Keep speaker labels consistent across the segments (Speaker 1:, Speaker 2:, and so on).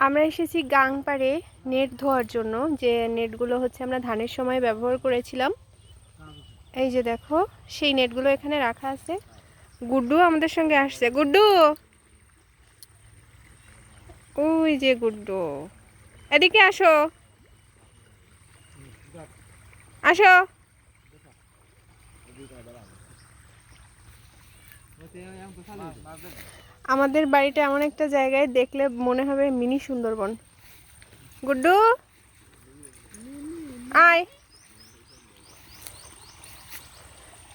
Speaker 1: আমরা এসেছি গাংপাড়ে নেট ধোয়ার জন্য, যে নেটগুলো হচ্ছে আমরা ধানের সময় ব্যবহার করেছিলাম। এই যে দেখো, সেই নেটগুলো এখানে রাখা আছে। গুড্ডু আমাদের সঙ্গে আসছে। গুড্ডু! ওই যে গুড্ডু। এদিকে আসো। আসো। আমাদের বাড়িটা এমন একটা জায়গায় দেখলে মনে হবে মিনি সুন্দরবন। গুড্ডু? আয়।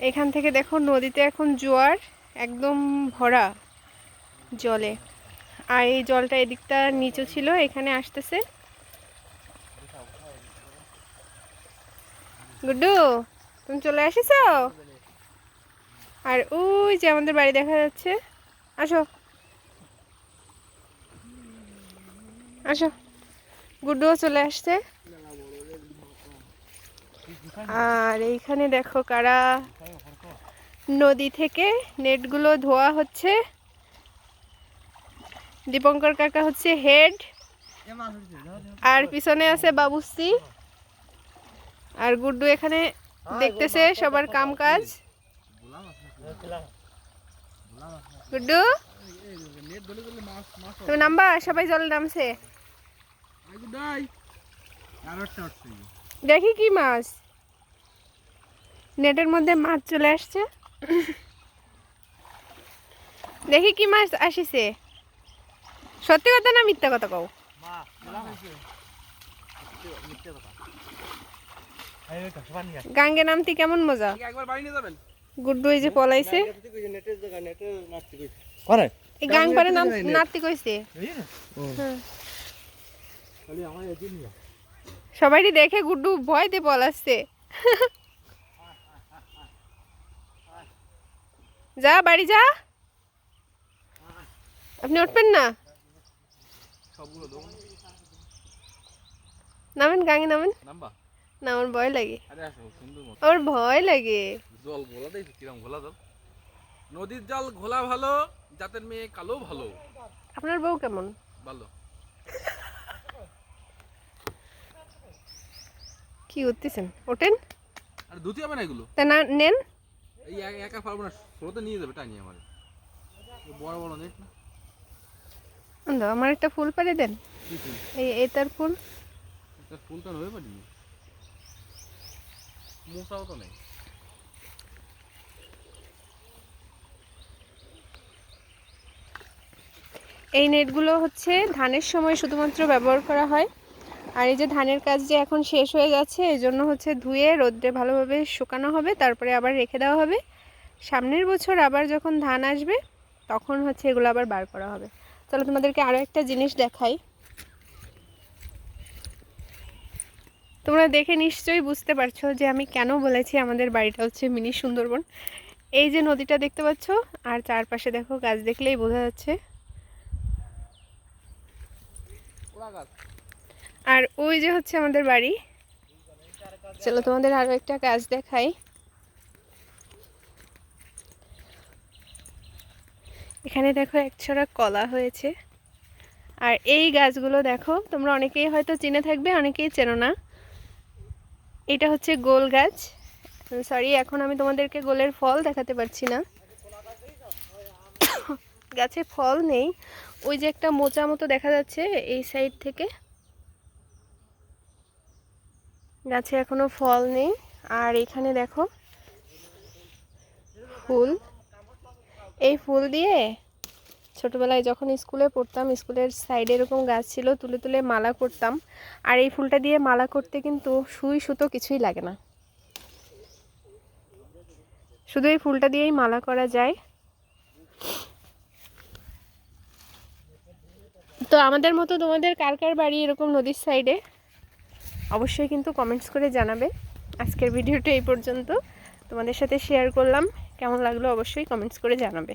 Speaker 1: এখান থেকে দেখো নদীতে এখন জোয়ার একদম ভরা জলে। আর এই জলটা এদিকটা নিচু ছিল, এখানে আসতেছে। গুড্ডু, তুমি চলে আসিছো আর ওই যে আমাদের বাড়ি দেখা যাচ্ছে। আসো। আসো। গুড্ডুও চলে আসছে। আর এইখানে দেখো কারা নদী থেকে নেটগুলো ধোয়া হচ্ছে। দীপঙ্কর কাকা হচ্ছে হেড। আর পিছনে আছে বাবুসি আর গুড্ডু এখানে দেখতেছে সবার কাম কাজ গুড্ডু? তুমি নাম্বা, সবাই জল নামছে। দেখি কি মাছ। নেটের মধ্যে মাছ চলে আসছে। দেখি কি মাছ আসিছে। সত্যি কথা না মিথ্যা কথা কও? গাঙ্গে নামতে কেমন মজা?
Speaker 2: একবার বাড়ি নিয়ে যাবেন
Speaker 1: গুড্ডু এই যে পলাইছে।
Speaker 3: করে।
Speaker 1: এই গাং পারে নাম নাতি কইছে। দেখে গুড্ডু ভয়তে পলাচ্ছে যা বাড়ি যা। আপনি উঠবেন না? নামেন গাঙে নামেন।
Speaker 2: নাম্বা
Speaker 1: না আমার ভয় লাগে।
Speaker 2: আরে আসো সুন্দর মতো।
Speaker 1: আমার ভয় লাগে।
Speaker 2: জল ঘোলা দেখি কিরম ঘোলা জল? নদীর জল ঘোলা ভালো জাতের মেয়ে কালো ভালো।
Speaker 1: আপনার বউ কেমন?
Speaker 2: ভালো।
Speaker 1: কি উঠতেছেন? ওঠেন।
Speaker 2: আর ধুতি হবে না এগুলো?
Speaker 1: তা না নেন।
Speaker 2: এই এক- পারব না স্রোতে নিয়ে যাবে টানিয়ে আমার। বড় বড় নেট না।
Speaker 1: দাও আমার একটা ফুল পারে দেন। এই এটার ফুল।
Speaker 2: তার ফুলটা হয়ে পারিনি মশাও তো নেই।
Speaker 1: এই নেটগুলো হচ্ছে ধানের সময় শুধুমাত্র ব্যবহার করা হয়। আর এই যে ধানের কাজ যে এখন শেষ হয়ে যাচ্ছে, এই জন্য হচ্ছে ধুয়ে রোদ্রে ভালোভাবে শুকানো হবে, তারপরে আবার রেখে দেওয়া হবে। সামনের বছর আবার যখন ধান আসবে, তখন হচ্ছে এগুলো আবার বার করা হবে। চলো তোমাদেরকে আরও একটা জিনিস দেখাই। তোমরা দেখে নিশ্চয়ই বুঝতে পারছ যে আমি কেন বলেছি আমাদের বাড়িটা হচ্ছে মিনি সুন্দরবন। এই যে নদীটা দেখতে পাচ্ছ, আর চারপাশে দেখো গাছ দেখলেই বোঝা যাচ্ছে
Speaker 2: ওরা গাছ
Speaker 1: আর ওই যে হচ্ছে আমাদের বাড়ি। চলো তোমাদের আরও একটা কাজ দেখাই। এখানে দেখো একছড়া কলা হয়েছে। আর এই গাছগুলো দেখো, তোমরা অনেকেই হয়তো চিনে থাকবে, অনেকেই চেনো না। এটা হচ্ছে গোল গাছ। সরি এখন আমি তোমাদেরকে গোলের ফল দেখাতে পারছি না। গাছে ফল নেই। ওই যে একটা মোচা মতো দেখা যাচ্ছে এই সাইড থেকে। গাছে এখনও ফল নেই। আর এখানে দেখো, ফুল। এই ফুল দিয়ে ছোটবেলায় যখন স্কুলে পড়তাম, স্কুলের সাইডে এরকম গাছ ছিল, তুলে তুলে মালা করতাম। আর এই ফুলটা দিয়ে মালা করতে কিন্তু সুই সুতো কিছুই লাগে না। শুধু এই ফুলটা দিয়েই মালা করা যায়। তো আমাদের মতো তোমাদের কার কার বাড়ি এরকম নদীর সাইডে অবশ্যই কিন্তু কমেন্টস করে জানাবে। আজকের ভিডিওটা এই পর্যন্ত। তোমাদের সাথে শেয়ার করলাম। কেমন লাগল অবশ্যই কমেন্টস করে জানাবে।